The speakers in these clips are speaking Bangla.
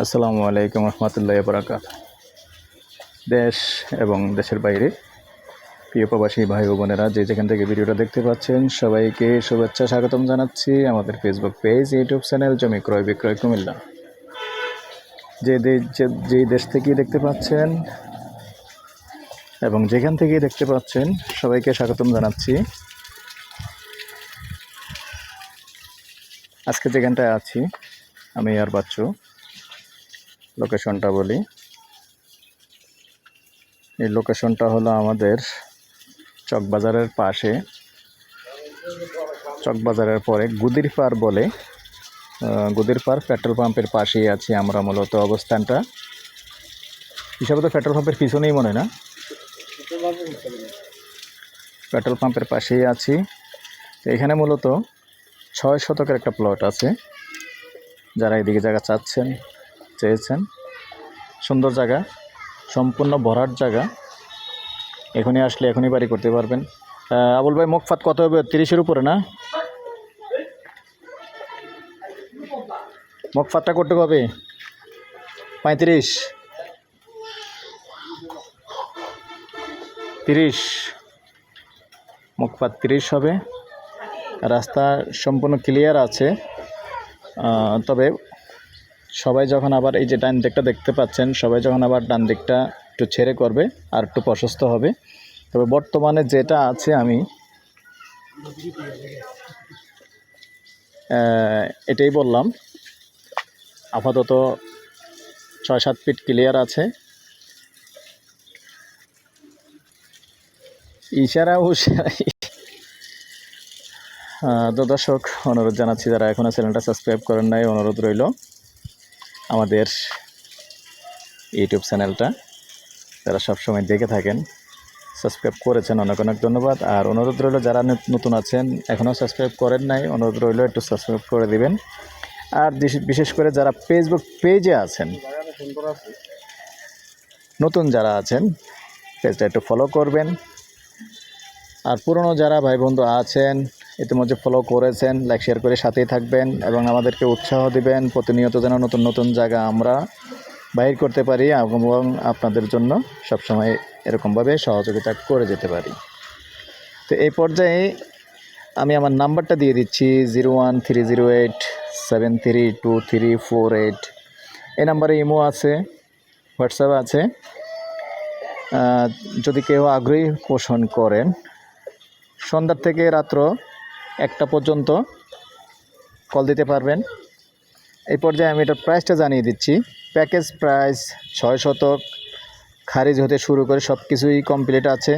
আসসালামু আলাইকুম রহমতুল্লাহ বরাকাত। দেশ এবং দেশের বাইরে, প্রিয় প্রবাসী ভাই ও বোনেরা, যে যেখান থেকে ভিডিওটা দেখতে পাচ্ছেন, সবাইকে শুভেচ্ছা স্বাগতম জানাচ্ছি আমাদের ফেসবুক পেজ ইউটিউব চ্যানেল জমি ক্রয় বিক্রয় কুমিল্লা। যে যেই দেশ থেকেই দেখতে পাচ্ছেন এবং যেখান থেকেই দেখতে পাচ্ছেন, সবাইকে স্বাগতম জানাচ্ছি। আজকে যেখানটায় আছি, আমি আর বাচ্চু লোকেশনটা বলি। এই লোকেশনটা হলো আমাদের চকবাজারের পাশে। চকবাজারের পরে গুদির পার বলে। আহ, গুদির পার পেট্রোল পাম্পের পাশেই আছি আমরা মূলত। অবস্থানটা হিসাবে তো পেট্রোল পাম্পের পিছনেই মনে না? পেট্রোল পাম্পের পাশেই আছি। এখানে মূলত ছয় শতকের একটা প্লট আছে। যারা এদিকে জায়গা চাচ্ছেন চেয়েছেন। সুন্দর জায়গা, সম্পূর্ণ ভরাট জায়গা। এখনই আসলে এখনই বাড়ি করতে পারবেন। আবুল ভাই মুখফাত কত হবে? তিরিশের উপরে না? মুখফাতটা করতে হবে পঁয়ত্রিশ। তিরিশ। মুখপাত তিরিশ হবে। রাস্তা সম্পূর্ণ ক্লিয়ার আছে। তবে সবাই যখন আবার এই যে ডান দিকটা দেখতে পাচ্ছেন সবাই যখন আবার ডান দিকটা একটু ছেড়ে করবে আর একটু প্রশস্ত হবে। তবে বর্তমানে যেটা আছে আমি এটাই বললাম। আপাতত ছয় সাত ফিট ক্লিয়ার আছে। ইশারা উশারা আহ, তো দর্শক অনুরোধ জানাচ্ছি যারা এখনও চ্যানেলটা সাবস্ক্রাইব করেন নাই অনুরোধ রইল। আমাদের ইউটিউব চ্যানেলটা। যারা সবসময় দেখে থাকেন সাবস্ক্রাইব করেছেন অনেক অনেক ধন্যবাদ। আর অনুরোধ রইল, যারা নত- নতুন আছেন, এখনও সাবস্ক্রাইব করেন নাই, অনুরোধ রইল একটু সাবস্ক্রাইব করে দিবেন। আর বিশেষ করে যারা ফেসবুক পেজে আছেন, নতুন যারা আছেন পেজটা একটু ফলো করবেন। আর পুরনো যারা ভাই বন্ধু আছেন ইতিমধ্যে ফলো করেছেন লাইক শেয়ার করে সাথেই থাকবেন এবং আমাদেরকে উৎসাহ দিবেন। প্রতিনিয়ত যেন নতুন নতুন জায়গা আমরা বাহির করতে পারি এবং আপনাদের জন্য সবসময় এরকমভাবে সহযোগিতা করে যেতে পারি। তো এই পর্যায়ে আমি আমার নাম্বারটা দিয়ে দিচ্ছি, zero one three zero eight seven three two three four eight. এই নাম্বারে ইমো আছে, হোয়াটসঅ্যাপ আছে। যদি কেউ আগ্রহী পোষণ করেন, সন্ধ্যার থেকে রাত্র একটা পর্যন্ত কল দিতে পারবেন। এই পর্যায়ে আমি এটার প্রাইসটা জানিয়ে দিচ্ছি। প্যাকেজ প্রাইস ছয় শতক, খারিজ হতে শুরু করে সব কিছুই কমপ্লিট আছে।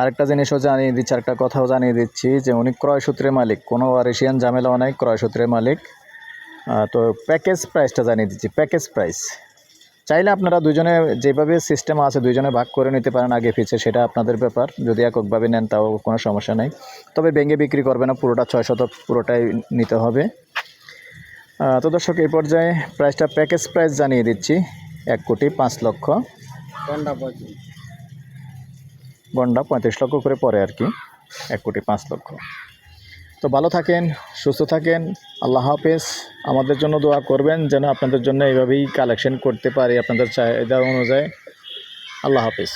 আরেকটা জিনিসও জানিয়ে দিচ্ছি, আরেকটা কথাও জানিয়ে দিচ্ছি যে উনি ক্রয়সূত্রের মালিক। কোনো এশিয়ান ঝামেলাও নাই ক্রয়সূত্রের মালিক। তো প্যাকেজ প্রাইসটা জানিয়ে দিচ্ছি প্যাকেজ প্রাইস চাইলে আপনারা দুজনে যেভাবে সিস্টেম আছে দুজনে ভাগ করে নিতে পারেন আগে পিছিয়ে সেটা আপনাদের ব্যাপার। যদি এককভাবে নেন তাও কোনো সমস্যা নেই। তবে ভেঙে বিক্রি করবে না পুরোটা ছয় শতক পুরোটাই নিতে হবে। তো দর্শক এই পর্যায়ে প্রাইসটা প্যাকেজ প্রাইস জানিয়ে দিচ্ছি। এক কোটি পাঁচ লক্ষ। গন্ডা পঁয়ত্রিশ। লক্ষ করে পরে আর কি। এক কোটি পাঁচ লক্ষ। তো ভালো থাকেন, সুস্থ থাকেন। আল্লাহ হাফেজ। আমাদের জন্য দোয়া করবেন যেন আপনাদের জন্য এইভাবেই কালেকশন করতে পারি আপনাদের চাহিদা অনুযায়ী। আল্লাহ হাফেজ।